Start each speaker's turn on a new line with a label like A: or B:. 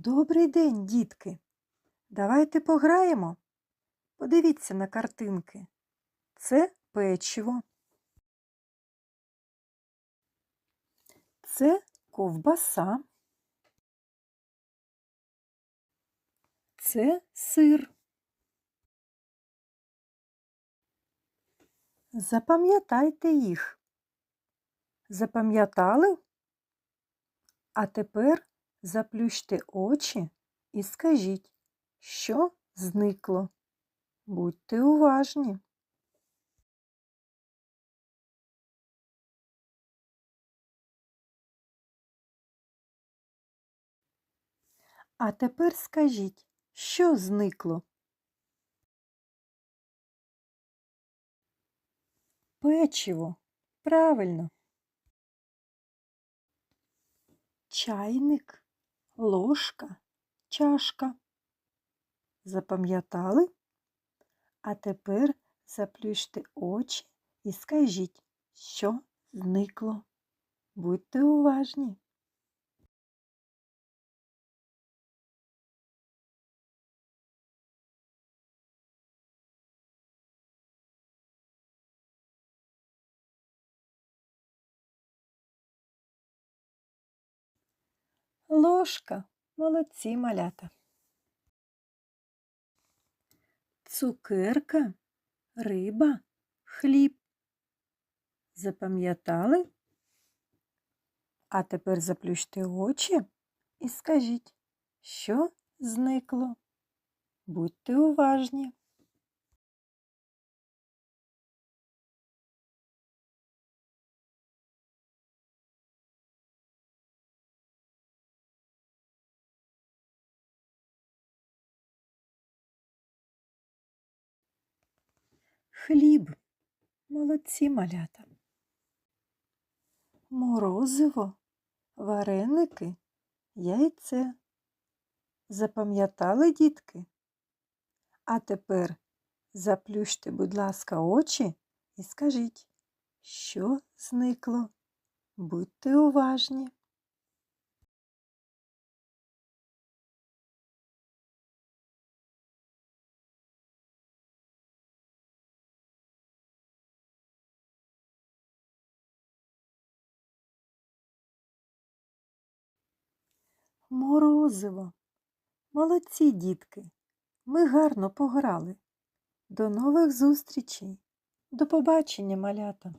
A: Добрий день, дітки. Давайте пограємо. Подивіться на картинки. Це печиво. Це ковбаса. Це сир. Запам'ятайте їх. Запам'ятали? А тепер заплющте очі і скажіть, що зникло. Будьте уважні. А тепер скажіть, що зникло? Печиво. Правильно. Чайник, ложка, чашка. Запам'ятали? А тепер заплющте очі і скажіть, що зникло. Будьте уважні. Ложка. Молодці малята. Цукерка, риба, хліб. Запам'ятали? А тепер заплющте очі і скажіть, що зникло. Будьте уважні. Хліб. Молодці малята. Морозиво, вареники, яйце. Запам'ятали, дітки? А тепер заплющте, будь ласка, очі і скажіть, що зникло. Будьте уважні. Морозиво. Молодці, дітки. Ми гарно пограли. До нових зустрічей. До побачення, малята.